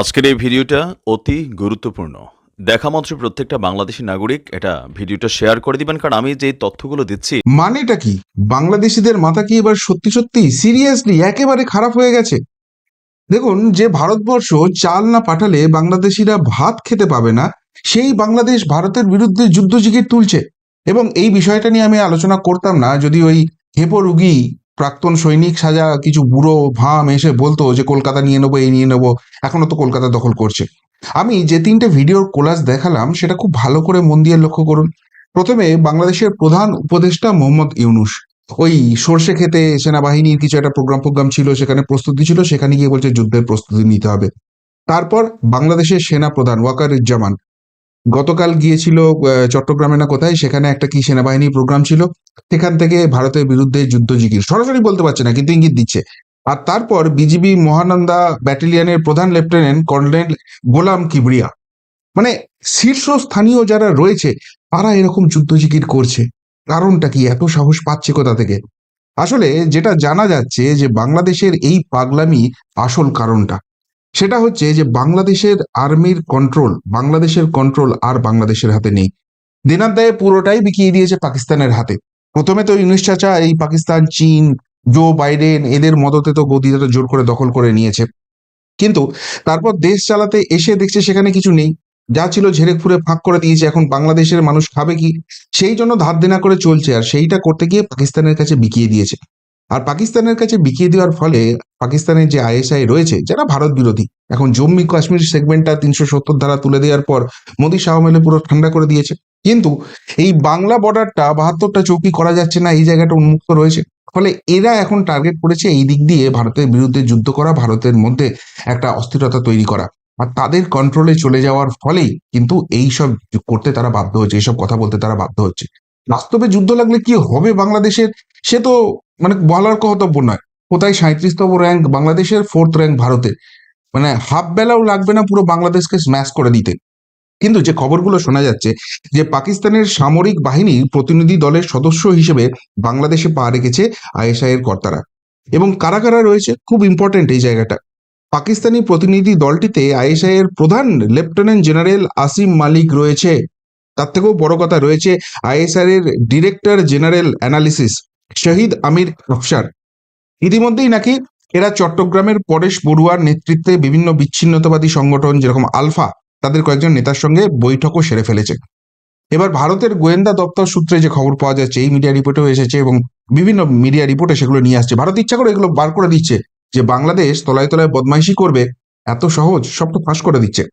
আজকের এই ভিডিওটা অতি গুরুত্বপূর্ণ। দেখা মাত্র প্রত্যেকটা বাংলাদেশি নাগরিক এটা ভিডিওটা শেয়ার করে দিবেন, কারণ আমি যে তথ্যগুলো দিচ্ছি মানেটা কি? বাংলাদেশিদের মাথা কি এবার সত্যি সত্যি সিরিয়াসলি একেবারে খারাপ হয়ে গেছে? দেখুন, যে ভারতবর্ষ চাল না পাঠালে বাংলাদেশিরা ভাত খেতে পাবে না, সেই বাংলাদেশ ভারতের বিরুদ্ধে যুদ্ধ জিগির তুলছে। এবং এই বিষয়টা নিয়ে আমি আলোচনা করতাম না, যদি ওই হেপো রুগী প্রাক্তন সৈনিক সাজা, কিছু বুড়ো ভাম এসে বলতো যে, কলকাতা নিয়ে নেব, এই নিয়ে নেব। এখনও তো কলকাতা দখল করছে। আমি যে তিনটে ভিডিওর কোলাজ দেখালাম, সেটা খুব ভালো করে মন দিয়ে লক্ষ্য করুন। প্রথমে বাংলাদেশের প্রধান উপদেষ্টা মোহাম্মদ ইউনুস। ওই সর্ষে খেতে সেনাবাহিনীর কিছু একটা প্রোগ্রাম প্রোগ্রাম ছিল, সেখানে প্রস্তুতি ছিল, সেখানে গিয়ে বলছে, যুদ্ধের প্রস্তুতি নিতে হবে। তারপর বাংলাদেশের সেনা প্রধান ওয়াকারুজ্জামান গতকাল গিয়েছিল চট্টগ্রামে না কোথায়? সেখানে একটা কি সেনাবাহিনী প্রোগ্রাম ছিল। সেখান থেকে ভারতের বিরুদ্ধে যুদ্ধ জিগির। সরাসরি বলতে পারছে না, কিন্তু ইঙ্গিত দিচ্ছে। আর তারপর বিজিবি মহানন্দা ব্যাটালিয়নের প্রধান লেফটেন্যান্ট কর্নেল গোলাম কিবরিয়া। মানে শীর্ষস্থানীয় যারা রয়েছে, তারা এরকম যুদ্ধ জিকির করছে। কারণটা কি? এত সাহস পাচ্ছে কোথা থেকে? আসলে যেটা জানা যাচ্ছে যে বাংলাদেশের এই পাগলামি আসল কারণটা। সেটা হচ্ছে যে বাংলাদেশের আর্মির কন্ট্রোল বাংলাদেশের কন্ট্রোল আর বাংলাদেশের হাতে নেই। দিনার দায়ে পুরোটাই বিকিয়ে দিয়েছে পাকিস্তানের হাতে। প্রথমে তো ইউনুস চাচা এই পাকিস্তান, চীন, জো বাইডেন এদের মদতে তো গদিটা জোর করে দখল করে নিয়েছে। কিন্তু তারপর দেশ চালাতে এসে দেখছে সেখানে কিছু নেই। যা ছিল ঝেড়ে ফুরে ফাঁক করে দিয়েছে, এখন বাংলাদেশের মানুষ খাবে কি? সেই জন্য ধার দেনা করে চলছে, আর সেইটা করতে গিয়ে পাকিস্তানের কাছে বিকিয়ে দিয়েছে। আর পাকিস্তানের কাছে বিকিয়ে দেওয়ার ফলে পাকিস্তানের যে আইএসআই রয়েছে, যারা ভারত বিরোধী, এখন জম্মু কাশ্মীর সেগমেন্টটা তিনশো সত্তর ধারা তুলে দেওয়ার পর মোদী শাহ মেলে পুরো ঠান্ডা করে দিয়েছে। কিন্তু এই বাংলা বর্ডারটা বাহাত্তরটা চৌকি করা যাচ্ছে না, এই জায়গাটা উন্মুক্ত রয়েছে। ফলে এরা এখন টার্গেট করেছে এই দিক দিয়ে ভারতের বিরুদ্ধে যুদ্ধ করা, ভারতের মধ্যে একটা অস্থিরতা তৈরি করা। আর তাদের কন্ট্রোলে চলে যাওয়ার ফলেই কিন্তু এই সব করতে তারা বাধ্য হচ্ছে এইসব কথা বলতে তারা বাধ্য হচ্ছে। বাস্তবে যুদ্ধ লাগলে কি হবে বাংলাদেশের? সে তো মানে বলার কর্তব্য নয়। কোথায় সাঁত্রিশতম র্যাঙ্ক বাংলাদেশের ফোর্থ র্যাঙ্ক ভারতের মানে হাফ বেলাও লাগবে না পুরো বাংলাদেশকে স্ম্যাশ করে দিতে। কিন্তু যে খবরগুলো শোনা যাচ্ছে, যে পাকিস্তানের সামরিক বাহিনী প্রতিনিধি দলের সদস্য হিসেবে বাংলাদেশে পা রেখেছে আইএসআই এর কর্তারা। এবং কারা কারা রয়েছে? খুব ইম্পর্টেন্ট এই জায়গাটা। পাকিস্তানি প্রতিনিধি দলটিতে আইএসআই এর প্রধান লেফটেন্যান্ট জেনারেল আসিম মালিক রয়েছে। তার থেকেও বড় কথা রয়েছে আইএসআর এর director general analysis Shahid Amir Afsar ইতিমধ্যেই নাকি এরা চট্টগ্রামের পরেশ বড়ুয়ার নেতৃত্বে বিভিন্ন বিচ্ছিন্নতাবাদী সংগঠন যেরকম আলফা, তাদের কয়েকজন নেতার সঙ্গে বৈঠকও সেরে ফেলেছে। এবার ভারতের গোয়েন্দা দপ্তর সূত্রে যে খবর পাওয়া যাচ্ছে, এই মিডিয়া রিপোর্টেও এসেছে এবং বিভিন্ন মিডিয়া রিপোর্টে সেগুলো নিয়ে আসছে। ভারত ইচ্ছা করে এগুলো বার করে দিচ্ছে যে বাংলাদেশ তলায় তলায় বদমাইশি করবে, এত সহজ সব তো ফাঁস করে দিচ্ছে।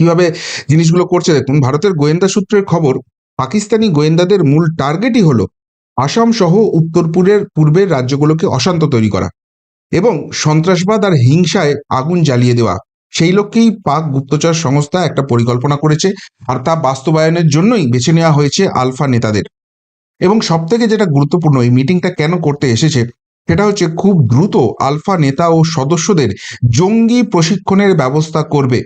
কীভাবে জিনিসগুলো করছে দেখুন, ভারতের গোয়েন্দা সূত্রের খবর, পাকিস্তানি গোয়েন্দাদের মূল টার্গেটই হলো আসাম সহ উত্তরপূরের পূর্বের রাজ্যগুলোকে অশান্ত তৈরি করা এবং সন্ত্রাসবাদ আর হিংসায় আগুন জ্বালিয়ে দেওয়া। সেই লক্ষ্যেই পাক গুপ্তচর সংস্থা একটা পরিকল্পনা করেছে আর তা বাস্তবায়নের জন্যই বেছে নেওয়া হয়েছে আলফা নেতাদের। এবং সব থেকে যেটা গুরুত্বপূর্ণ এই মিটিংটা কেন করতে এসেছে, সেটা হচ্ছে খুব দ্রুত আলফা নেতা ও সদস্যদের জঙ্গি প্রশিক্ষণের ব্যবস্থা করবে।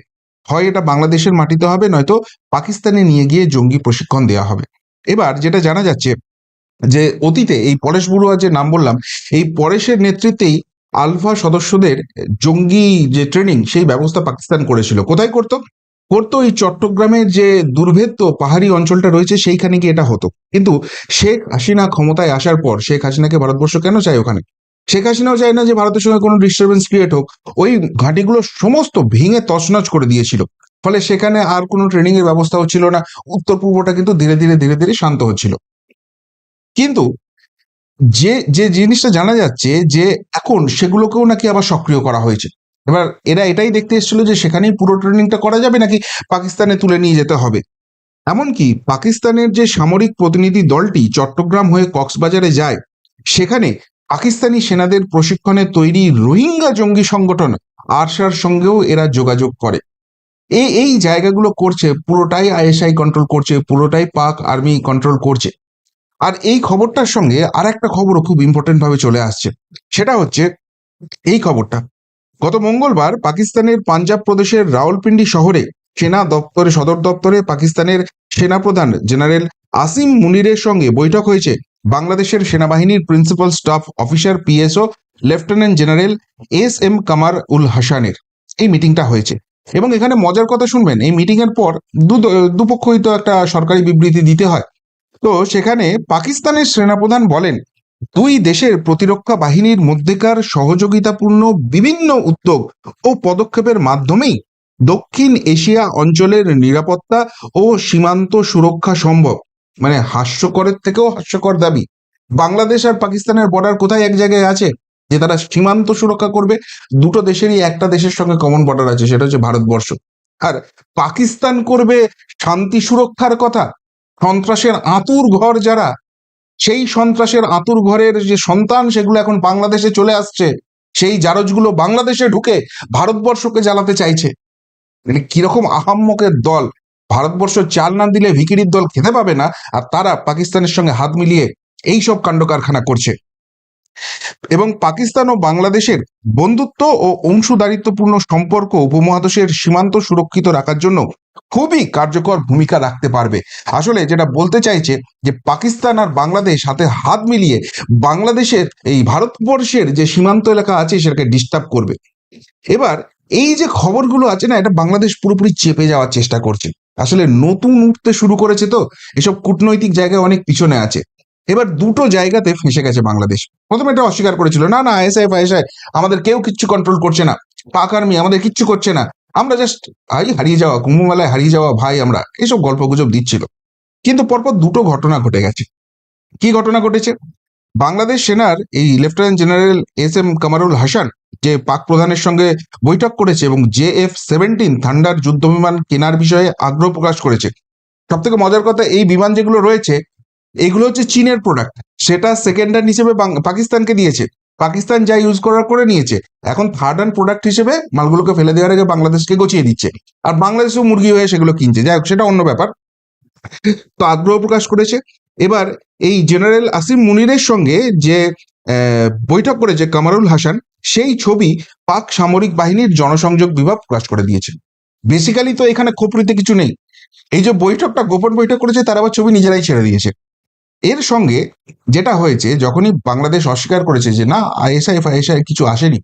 হয় এটা বাংলাদেশের মাটিতে হবে, নয়তো পাকিস্তানে নিয়ে গিয়ে জঙ্গি প্রশিক্ষণ দেওয়া হবে। এবার যেটা জানা যাচ্ছে যে অতীতে এই পরেশ বড়ুয়া যে নাম বললাম, এই পরেশের নেতৃত্বেই আলফা সদস্যদের জঙ্গি যে ট্রেনিং সেই ব্যবস্থা পাকিস্তান করেছিল। কোথায় করতো? করতো এই চট্টগ্রামের যে দুর্ভেদ্য পাহাড়ি অঞ্চলটা রয়েছে, সেইখানে গিয়ে এটা হতো। কিন্তু শেখ হাসিনা ক্ষমতায় আসার পর, শেখ হাসিনাকে ভারতবর্ষ কেন চায় ওখানে? শেখ হাসিনাও চায় না যে ভারতের সঙ্গে কোনো ডিস্টারবেন্স ক্রিয়েট হোক। ওই ঘাঁটিগুলো সমস্ত ভেঙে তছনছ করে দিয়েছিল। ফলে সেখানে আর কোনো ট্রেনিং এর ব্যবস্থাও ছিল না। উত্তর পূর্বটা কিন্তু ধীরে ধীরে ধীরে ধীরে শান্ত হচ্ছিল। কিন্তু যে যে জিনিসটা জানা যাচ্ছে যে এখন সেগুলোকেও নাকি আবার সক্রিয় করা হয়েছে। এবার এরা এটাই দেখতে এসেছিল যে সেখানেই পুরো ট্রেনিংটা করা যাবে নাকি পাকিস্তানে তুলে নিয়ে যেতে হবে। এমনকি পাকিস্তানের যে সামরিক প্রতিনিধি দলটি চট্টগ্রাম হয়ে কক্সবাজারে যায়, সেখানে পাকিস্তানি সেনাদের প্রশিক্ষণে তৈরি রোহিঙ্গা জঙ্গি সংগঠন আরশার সঙ্গেও এরা যোগাযোগ করে। এই এই জায়গাগুলো করছে, পুরোটাই আইএসআই কন্ট্রোল করছে, পুরোটাই পাক আর্মি কন্ট্রোল করছে। আর এই খবরটার সঙ্গে আর একটা খবরও খুব ইম্পর্টেন্ট ভাবে চলে আসছে। সেটা হচ্ছে, এই খবরটা। গত মঙ্গলবার পাকিস্তানের পাঞ্জাব প্রদেশের রাওয়ালপিন্ডি শহরে সেনা দপ্তরে, সদর দপ্তরে পাকিস্তানের সেনাপ্রধান জেনারেল আসিম মুনিরের সঙ্গে বৈঠক হয়েছে বাংলাদেশের সেনাবাহিনীর principal staff officer PSO lieutenant general S M Kamar ul হাসানের। এই মিটিংটা হয়েছে। এবং এখানে মজার কথা শুনবেন, এই মিটিং এর পর দুপক্ষই তো একটা সরকারি বিবৃতি দিতে হয়। তো সেখানে পাকিস্তানের সেনাপ্রধান বলেন, দুই দেশের প্রতিরক্ষা বাহিনীর মধ্যেকার সহযোগিতাপূর্ণ বিভিন্ন উদ্যোগ ও পদক্ষেপের মাধ্যমেই দক্ষিণ এশিয়া অঞ্চলের নিরাপত্তা ও সীমান্ত সুরক্ষা সম্ভব। মানে হাস্যকরের থেকেও হাস্যকর দাবি। বাংলাদেশ আর পাকিস্তানের বর্ডার কোথায় এক জায়গায় আছে? যে তারা সীমান্ত সুরক্ষা করবে, দুটো দেশেরই একটা দেশের সঙ্গে কমন বর্ডার আছে, সেটা হচ্ছে ভারতবর্ষ। আর পাকিস্তান করবে শান্তি সুরক্ষার কথা? সন্ত্রাসের আতুর ঘর যারা, সেই সন্ত্রাসের আতুর ঘরের যে সন্তান সেগুলো এখন বাংলাদেশে চলে আসছে, সেই জারজগুলো বাংলাদেশে ঢুকে ভারতবর্ষকে জ্বালাতে চাইছে। মানে কীরকম আহাম্মকের দল, ভারতবর্ষ চাল না দিলে ভিকিরির দল খেতে পাবে না, আর তারা পাকিস্তানের সঙ্গে হাত মিলিয়ে এই সব কাণ্ড কারখানা করছে। এবং পাকিস্তান ও বাংলাদেশের বন্ধুত্ব ও অংশীদারিত্বপূর্ণ সম্পর্ক উপমহাদেশের সীমান্ত সুরক্ষিত রাখার জন্য খুবই কার্যকর ভূমিকা রাখতে পারবে। আসলে যেটা বলতে চাইছে যে, পাকিস্তান আর বাংলাদেশ হাতে হাত মিলিয়ে বাংলাদেশের এই ভারতবর্ষের যে সীমান্ত এলাকা আছে, সেটাকে ডিস্টার্ব করবে। এবার এই যে খবরগুলো আছে না, এটা বাংলাদেশ পুরোপুরি চেপে যাওয়ার চেষ্টা করছে। আসলে নতুন উঠতে শুরু করেছে তো, এসব কূটনৈতিক জায়গায় অনেক পিছনে আছে। এবার দুটো জায়গাতে ফেসে গেছে বাংলাদেশ। প্রথমে এটা অস্বীকার করেছিল, না না আইএসআই ফাইএসআই আমাদের কেউ কিচ্ছু কন্ট্রোল করছে না। পাক আর্মি আমাদের কিচ্ছু করছে না। আমরা জাস্ট ভাই হারিয়ে যাওয়া, কুম্ভমেলায় হারিয়ে যাওয়া ভাই আমরা, এইসব গল্প গুজব দিচ্ছিল। কিন্তু পরপর দুটো ঘটনা ঘটে গেছে। কি ঘটনা ঘটেছে? বাংলাদেশ সেনার এই lieutenant general S M Kamrul Hasan, যে পাক প্রধানের সঙ্গে বৈঠক করেছে এবং জে এফ সেভেন্টিন থান্ডার যুদ্ধ বিমান কেনার বিষয়ে আগ্রহ প্রকাশ করেছে। সব থেকে মজার কথা, এই বিমান যেগুলো রয়েছে, এগুলো হচ্ছে চীনের প্রোডাক্ট সেটা সেকেন্ড হ্যান্ড হিসেবে পাকিস্তানকে দিয়েছে। পাকিস্তান যা ইউজ করার করে নিয়েছে। এখন থার্ড হ্যান্ড প্রোডাক্ট হিসেবে মালগুলোকে ফেলে দেওয়ার আগে বাংলাদেশকে গছিয়ে দিচ্ছে। আর বাংলাদেশেও মুরগি হয়ে সেগুলো কিনছে। যাই হোক, সেটা অন্য ব্যাপার। তো আগ্রহ প্রকাশ করেছে। এবার এই জেনারেল আসিম মুনিরের সঙ্গে যে বৈঠক করেছে কামারুল হাসান, সেই ছবি পাক সামরিক বাহিনীর জনসংযোগ বিভাগ প্রকাশ করে দিয়েছে। বেসিক্যালি তো এখানে খোপড়িতে কিছু নেই। এই যে বৈঠকটা, গোপন বৈঠক করেছে, তার আবার ছবি নিজেরাই ছেড়ে দিয়েছে। এর সঙ্গে যেটা হয়েছে, যখনই বাংলাদেশ অস্বীকার করেছে যে, না, আইএসআই ফাইএসআই কিছু আসেনি,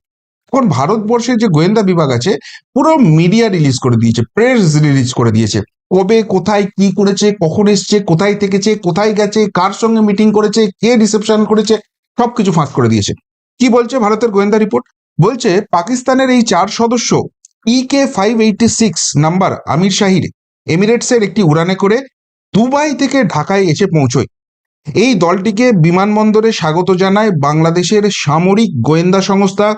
তখন ভারতবর্ষের যে গোয়েন্দা বিভাগ আছে, পুরো মিডিয়া রিলিজ করে দিয়েছে, প্রেস রিলিজ করে দিয়েছে। কবে, কোথায়, কি করেছে, কখন এসছে, কোথায় থেকেছে, কোথায় গেছে, কার সঙ্গে মিটিং করেছে, কে রিসেপশন করেছে, সবকিছু ফাঁস করে দিয়েছে। কি বলছে ভারতের গোয়েন্দা রিপোর্ট? বলছে, পাকিস্তানের এই চার সদস্য EK five eighty six number Amir Shahir, এমিরেটসের একটি উড়ানে করে দুবাই থেকে ঢাকায় এসে পৌঁছয়। এই দলটিকে বিমানবন্দরে স্বাগত জানায় বাংলাদেশের সামরিক গোয়েন্দা সংস্থা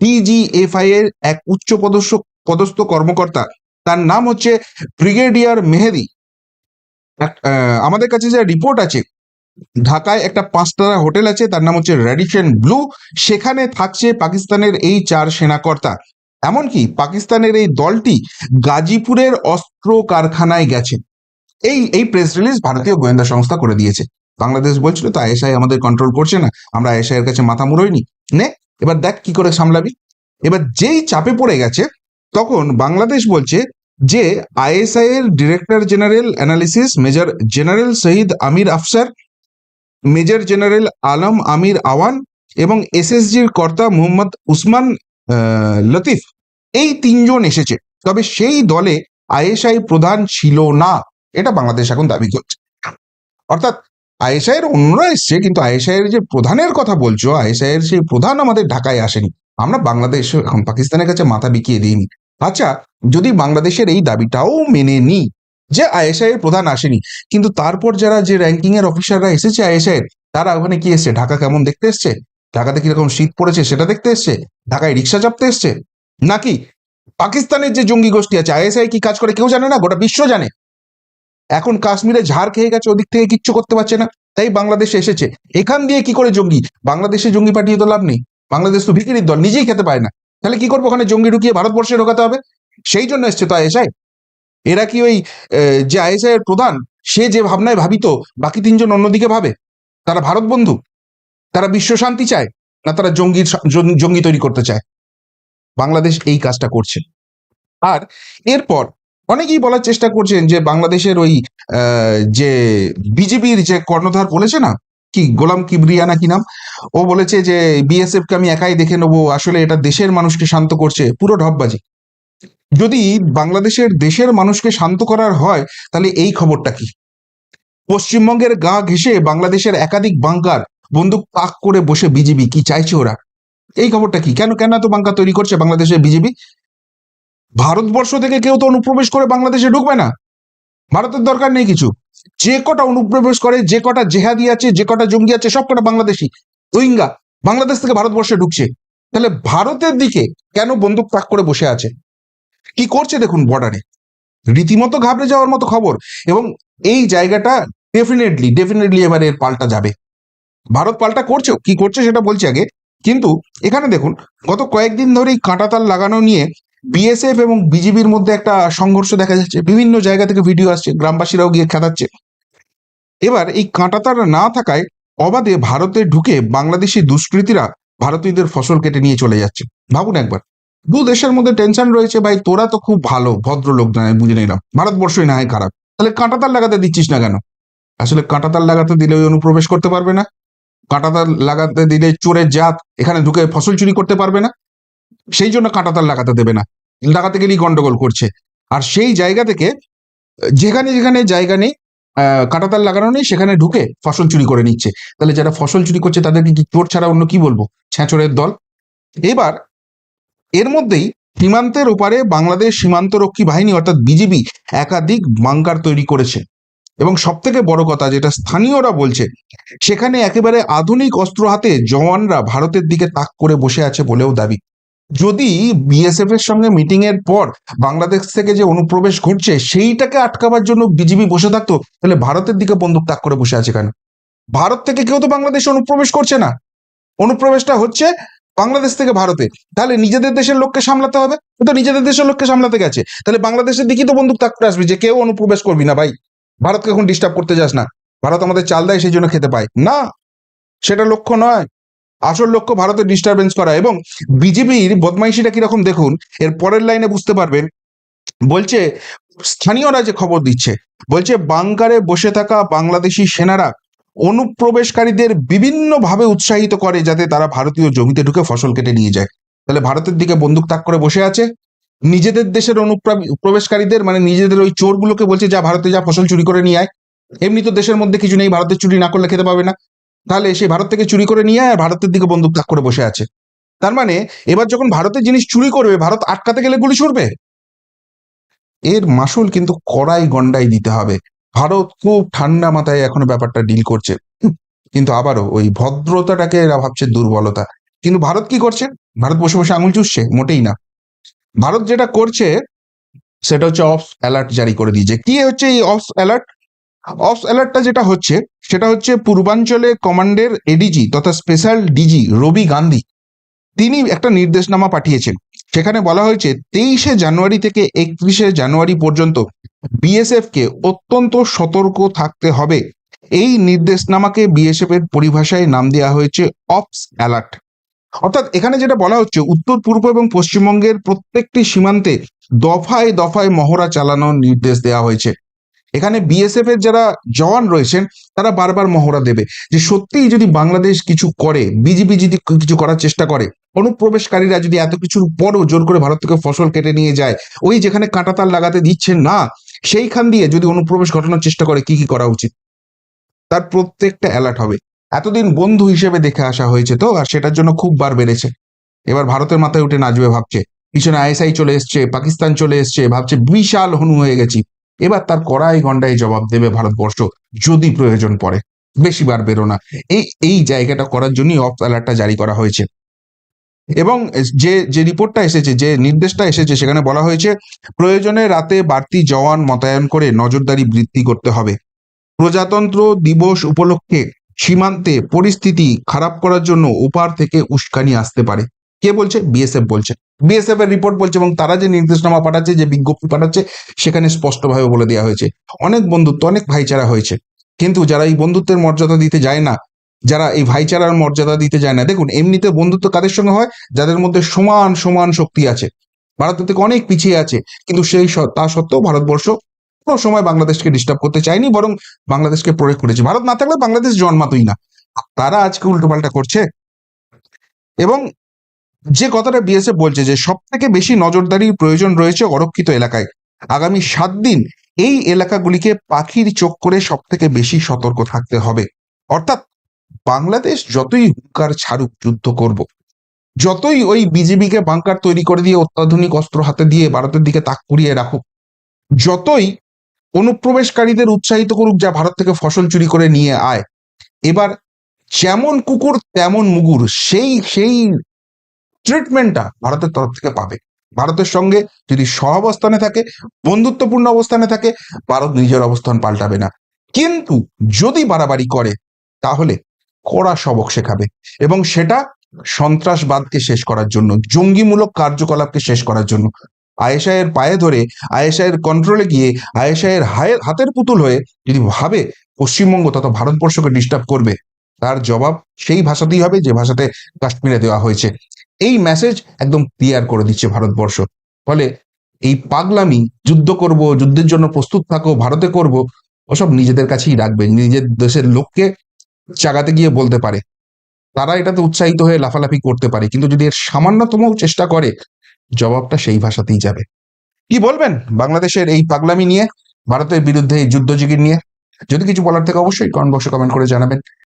টিজিএফআই এর এক উচ্চ পদস্থ পদস্থ কর্মকর্তা। তার নাম হচ্ছে ব্রিগেডিয়ার মেহেদি। আমাদের কাছে যে রিপোর্ট আছে, ঢাকায় একটা পাঁচতারা হোটেল আছে, তার নাম হচ্ছে রেডিশন ব্লু সেখানে থাকছে পাকিস্তানের এই চার সেনাকর্তা। এমনকি পাকিস্তানের এই দলটি গাজীপুরের অস্ত্র কারখানায় গেছে। এই এই প্রেস রিলিজ ভারতীয় গোয়েন্দা সংস্থা করে দিয়েছে। বাংলাদেশ বলছিল, তো আইএসআই আমাদের কন্ট্রোল করছে না, আমরা আইএসআই এর কাছে মাথা মুড়োইনি। নে, এবার দেখ কি করে সামলাবি। এবার যেই চাপে পড়ে গেছে, তখন বাংলাদেশ বলছে যে আইএসআই এর director general analysis major general Shahid Amir Afsar major general Alam Amir Awan এবং এসএসজির কর্তা মোহাম্মদ উসমান লতিফ, এই তিনজন এসেছে। তবে সেই দলে আইএসআই প্রধান ছিল না। এটা বাংলাদেশ এখন দাবি করছে। অর্থাৎ আইএসআই এর অন্যরা এসছে কিন্তু আইএসআই এর যে প্রধানের কথা বলছো আইএসআই এর সেই প্রধান আমাদের ঢাকায় আসেনি। আমরা বাংলাদেশ, এখন পাকিস্তানের কাছে মাথা বিকিয়ে দিইনি। আচ্ছা যদি বাংলাদেশের এই দাবিটাও মেনে নিই যে আইএসআই এর প্রধান আসেনি, কিন্তু তারপর যারা যে র্যাঙ্কিং এর অফিসাররা এসেছে আইএসআই এর তারা ওখানে কি এসছে? ঢাকা কেমন দেখতে এসছে? ঢাকাতে কীরকম শীত পড়েছে সেটা দেখতে এসছে? ঢাকায় রিক্সা চাপতে এসছে? নাকি পাকিস্তানের যে জঙ্গি গোষ্ঠী আছে, আইএসআই কি কাজ করে কেউ জানে না? গোটা বিশ্ব জানে। এখন কাশ্মীরে ঝাড় খেয়ে গেছে, ওদিক থেকে কিচ্ছু করতে পারছে না। তাই বাংলাদেশে এসেছে। এখান দিয়ে কি করে জঙ্গি? বাংলাদেশে জঙ্গি পাঠিয়ে তো লাভ নেই। বাংলাদেশ তো ভিকিরির দল, নিজেই খেতে পায় না। তাহলে কি করব ওখানে জঙ্গি ঢুকিয়ে ভারতবর্ষে ঢোকাতে হবে? সেই জন্য এসছে তো আইএসআই। এরা কি ওই যে আইএসআই এর প্রধান, সে যে ভাবনায় ভাবিত, বাকি তিনজন অন্যদিকে ভাবে? তারা ভারত বন্ধু? তারা বিশ্ব শান্তি চায়? না তারা জঙ্গির জঙ্গি তৈরি করতে চায়? বাংলাদেশ এই কাজটা করছে। আর এরপর অনেকেই বলার চেষ্টা করছেন যে বাংলাদেশের ওই যে বিজেপির যে কর্ণধার বলেছে না? কি, গোলাম কিবরিয়া না কি নাম? ও বলেছে যে বিএসএফ কে আমি একাই দেখে নেব, আসলে এটা দেশের মানুষকে শান্ত করছে, পুরো ঢপবাজি। যদি বাংলাদেশের দেশের মানুষকে শান্ত করার হয়, তাহলে এই খবরটা কি? পশ্চিমবঙ্গের গা ঘেঁষে বাংলাদেশের একাধিক বাংকার বন্দুক পাক করে বসে বিজেপি, কি চাইছে ওরা? এই খবরটা কি? কেন কেন এত বাংকার তৈরি করছে বাংলাদেশের বিজেপি? ভারতবর্ষ থেকে কেউ তো অনুপ্রবেশ করে বাংলাদেশে ঢুকবে না। ভারতের দরকার নেই কিছু। যে কটা অনুপ্রবেশ করে, যে কটা জেহাদি আছে, যে কটা জঙ্গি আছে, সব কটা বাংলাদেশি, রোহিঙ্গা, বাংলাদেশ থেকে ভারতবর্ষে ঢুকছে। তাহলে ভারতের দিকে কেন বন্দুক তাক করে বসে আছে? কি করছে দেখুন বর্ডারে রীতিমতো ঘাবড়ে যাওয়ার মতো খবর। এবং এই জায়গাটা ডেফিনেটলি ডেফিনেটলি এবার এর পাল্টা যাবে। ভারত পাল্টা করছে কি করছে সেটা বলছি আগে। কিন্তু এখানে দেখুন, গত কয়েকদিন ধরেই কাঁটাতাল লাগানো নিয়ে বিএসএফ এবং বিজিবির মধ্যে একটা সংঘর্ষ দেখা যাচ্ছে। বিভিন্ন জায়গা থেকে ভিডিও আসছে, গ্রামবাসীরাও গিয়ে খেদাচ্ছে এবার এই কাঁটাতার না থাকায় অবাধে ভারতে ঢুকে বাংলাদেশি দুষ্কৃতীরা ভারতীয়দের ফসল কেটে নিয়ে চলে যাচ্ছে। ভাবুন একবার। দু দেশের মধ্যে টেনশন রয়েছে, ভাই, তোরা তো খুব ভালো, ভদ্রলোক নয় বুঝে নিলাম। ভারতবর্ষই না হয় খারাপ। তাহলে কাঁটাতার লাগাতে দিচ্ছিস না কেন? আসলে কাঁটাতার লাগাতে দিলে ওই অনুপ্রবেশ করতে পারবে না। কাঁটাতার লাগাতে দিলে চোরের জাত এখানে ঢুকে ফসল চুরি করতে পারবে না। সেই জন্য কাঁটাতার লাগাতে দেবে না। লাগাতে গেলেই গন্ডগোল করছে। আর সেই জায়গা থেকে যেখানে যেখানে জায়গা নেই আহ, কাঁটাতার লাগানো নেই সেখানে ঢুকে ফসল চুরি করে নিচ্ছে। তাহলে যারা ফসল চুরি করছে তাদেরকে কি চোর ছাড়া অন্য কি বলব? ছ্যাঁচড়ের দল। এবার এর মধ্যেই সীমান্তের ওপারে বাংলাদেশ সীমান্তরক্ষী বাহিনী অর্থাৎ বিজিবি একাধিক বাংকার তৈরি করেছে। এবং সব থেকে বড় কথা যেটা স্থানীয়রা বলছে সেখানে একেবারে আধুনিক অস্ত্র হাতে জওয়ানরা ভারতের দিকে তাক করে বসে আছে বলেও দাবি। যদি বিএসএফ এর সঙ্গে মিটিং এর পর বাংলাদেশ থেকে যে অনুপ্রবেশ ঘটছে, সেইটাকে আটকাবার জন্য বিজিবি বসে থাকতো, তাহলে ভারতের দিকে বন্দুক তাক করে বসে আছে কেন? ভারত থেকে কেউ তো বাংলাদেশে অনুপ্রবেশ করছে না। অনুপ্রবেশটা হচ্ছে বাংলাদেশ থেকে ভারতে। তাহলে নিজেদের দেশের লোককে সামলাতে হবে? তো নিজেদের দেশের লোককে সামলাতে গেছে। তাহলে বাংলাদেশের দিকেই তো বন্দুক তাক করে আসবে যে কেউ অনুপ্রবেশ করবি না ভাই। ভারতকে এখন ডিস্টার্ব করতে যাস না। ভারত আমাদের চাল দেয়, সেই জন্য খেতে পায়। না, সেটা লক্ষ্য নয়। আসল লক্ষ্য ভারতের ডিস্টারবেন্স করা এবং বিজেপির বদমাইশিটা কীরকম দেখুন, এর পরের লাইনে বুঝতে পারবেন। বলছে, স্থানীয়রা যে খবর দিচ্ছে, বলছে বাংকারে বসে থাকা বাংলাদেশি সেনারা অনুপ্রবেশকারীদের বিভিন্নভাবে উৎসাহিত করে যাতে তারা ভারতীয় জমিতে ঢুকে ফসল কেটে নিয়ে যায়। তাহলে ভারতের দিকে বন্দুক তাক করে বসে আছে। নিজেদের দেশের অনুপ্রবেশকারীদের মানে নিজেদের ওই চোরগুলোকে বলছে, যা ভারতে যা, ফসল চুরি করে নিয়ে আয়। এমনি তো দেশের মধ্যে কিছু নেই ভারতের চুরি না করলে খেতে পাবে না। তাহলে সে ভারত থেকে চুরি করে নিয়ে আর ভারতের দিকে বন্দুক তাক করে বসে আছে। তার মানে এবার যখন ভারতের জিনিস চুরি করবে, ভারত আটকাতে গেলে গুলি ছুড়বে? এর মাসুল কিন্তু কড়াই গন্ডাই দিতে হবে। ভারত খুব ঠান্ডা মাথায় এখনও ব্যাপারটা ডিল করছে। কিন্তু আবারও ওই ভদ্রতাটাকে এরা ভাবছে দুর্বলতা। কিন্তু ভারত কি করছে? ভারত বসে বসে আঙুল চুষছে, মোটেই না। ভারত যেটা করছে, সেটা হচ্ছে অফ অ্যালার্ট জারি করে দিয়েছে। কি হচ্ছে এই অফ অ্যালার্ট অফ অ্যালার্টটা যেটা হচ্ছে, সেটা হচ্ছে পূর্বাঞ্চলে কমান্ডের এডিজি তথা স্পেশাল ডিজি রবি গান্ধী। তিনি একটা নির্দেশনামা পাঠিয়েছেন। সেখানে বলা হয়েছে, তেইশে জানুয়ারি থেকে একত্রিশে জানুয়ারি পর্যন্ত বিএসএফ কে অত্যন্ত সতর্ক থাকতে হবে। এই নির্দেশনামাকে বিএসএফ এর পরিভাষায় নাম দেওয়া হয়েছে অপস অ্যালার্ট অর্থাৎ এখানে যেটা বলা হচ্ছে, উত্তর, পূর্ব এবং পশ্চিমবঙ্গের প্রত্যেকটি সীমান্তে দফায় দফায় মহড়া চালানোর নির্দেশ দেওয়া হয়েছে। এখানে বিএসএফ এর যারা জওয়ান রয়েছেন, তারা বারবার মহড়া দেবে যে সত্যিই যদি বাংলাদেশ কিছু করে বিজিবি যদি কিছু করার চেষ্টা করে, অনুপ্রবেশকারীরা যদি এত কিছুর পরও জোর করে ভারত থেকে ফসল কেটে নিয়ে যায়, ওই যেখানে কাঁটাতার লাগাতে দিচ্ছেন না, সেইখান দিয়ে যদি অনুপ্রবেশ ঘটানোর চেষ্টা করে, কি কি করা উচিত? তার প্রত্যেকটা অ্যালার্ট হবে। এতদিন বন্ধু হিসেবে দেখে আসা হয়েছে তো, আর সেটার জন্য খুব বার বেড়েছে। এবার ভারতের মাথায় উঠে নাচবে, ভাবছে। পিছনে আইএসআই চলে এসছে, পাকিস্তান চলে এসছে, ভাবছে বিশাল হনু হয়ে গেছি। এবার তার কড়াই গন্ডাই জবাব দেবে ভারতবর্ষ, যদি প্রয়োজন পড়ে। বেশি বার বেরো না। এই এই জায়গাটা করার জন্যই অফ অ্যালার্টটা জারি করা হয়েছে। এবং যে যে রিপোর্টটা এসেছে, যে নির্দেশটা এসেছে, সেখানে বলা হয়েছে, প্রয়োজনে রাতে বাড়তি জওয়ান মোতায়েন করে নজরদারি বৃদ্ধি করতে হবে। প্রজাতন্ত্র দিবস উপলক্ষে সীমান্তে পরিস্থিতি খারাপ করার জন্য ওপার থেকে উস্কানি আসতে পারে। কে বলছে? বিএসএফ বলছে। বিএসএফ এর রিপোর্ট বলছে এবং তারা যে নির্দেশনামা পাঠাচ্ছে, যে বিজ্ঞপ্তি পাঠাচ্ছে, সেখানে স্পষ্টভাবে বলে দেওয়া হয়েছে। অনেক বন্ধুত্ব, অনেক ভাইচারা হয়েছে। কিন্তু যারা এই বন্ধুত্বের মর্যাদা দিতে যায় না, যারা এই ভাইচারার মর্যাদা দিতে যায় না, দেখুন, এমনিতে বন্ধুত্ব কাদের সঙ্গে হয়? যাদের মধ্যে সমান সমান শক্তি আছে। ভারত থেকে অনেক পিছিয়ে আছে, কিন্তু সেই তা সত্ত্বেও ভারতবর্ষ কোনো সময় বাংলাদেশকে ডিস্টার্ব করতে চায়নি, বরং বাংলাদেশকে প্রয়োগ করেছে। ভারত না থাকলে বাংলাদেশ জন্মাতই না। তারা আজকে উল্টোপাল্টা করছে। এবং যে কথাটা বিএসএফ বলছে যে সব থেকে বেশি নজরদারির প্রয়োজন রয়েছে অরক্ষিত এলাকায়। আগামী সাত দিন এই এলাকাগুলিকে পাখির চোখ করে সব থেকে বেশি সতর্ক থাকতে হবে। অর্থাৎ বাংলাদেশ যতই হুঙ্কার ছাড়ুক যুদ্ধ করব। যতই ওই বিজেপিকে বাংকার তৈরি করে দিয়ে অত্যাধুনিক অস্ত্র হাতে দিয়ে ভারতের দিকে তাক করিয়ে রাখুক, যতই অনুপ্রবেশকারীদের উৎসাহিত করুক যা ভারত থেকে ফসল চুরি করে নিয়ে আয়। এবার যেমন কুকুর, তেমন মুগুর, সেই সেই ট্রিটমেন্টটা ভারতের তরফ থেকে পাবে। ভারতের সঙ্গে যদি সহাবস্থানে থাকে, বন্ধুত্বপূর্ণ অবস্থানে থাকে, ভারত নিজের অবস্থান পাল্টাবে না। কিন্তু যদি বাড়াবাড়ি করে, তাহলে কড়া সবক শেখাবে এবং সেটা সন্ত্রাসবাদকে শেষ করার জন্য, জঙ্গিমূলক কার্যকলাপকে শেষ করার জন্য। আয়েশায়ের পায়ে ধরে আয়েশায়ের কন্ট্রোলে গিয়ে আয়েশায়ের হায়ের হাতের পুতুল হয়ে যদি ভাবে পশ্চিমবঙ্গ তথা ভারতবর্ষকে ডিস্টার্ব করবে, তার জবাব সেই ভাষাতেই হবে, যে ভাষাতে কাশ্মীরে দেওয়া হয়েছে। এই মেসেজ একদম ক্লিয়ার করে দিচ্ছে ভারতবর্ষ। ফলে এই পাগলামি, যুদ্ধ করব, যুদ্ধের জন্য প্রস্তুত থাকো, ভারতে করব, ওসব নিজেদের কাছেই রাখবে, নিজের দেশের লোককে চাগাতে গিয়ে বলতে পারে। তারা এটাতে উৎসাহিত হয়ে লাফালাফি করতে পারে, কিন্তু যদি এর সামান্যতম চেষ্টা করে, জবাবটা সেই ভাষাতেই যাবে। কি বলবেন বাংলাদেশের এই পাগলামি নিয়ে, ভারতের বিরুদ্ধে এই যুদ্ধ জিগির নিয়ে? যদি কিছু বলার থেকে অবশ্যই কমেন্ট বক্সে কমেন্ট করে জানাবেন।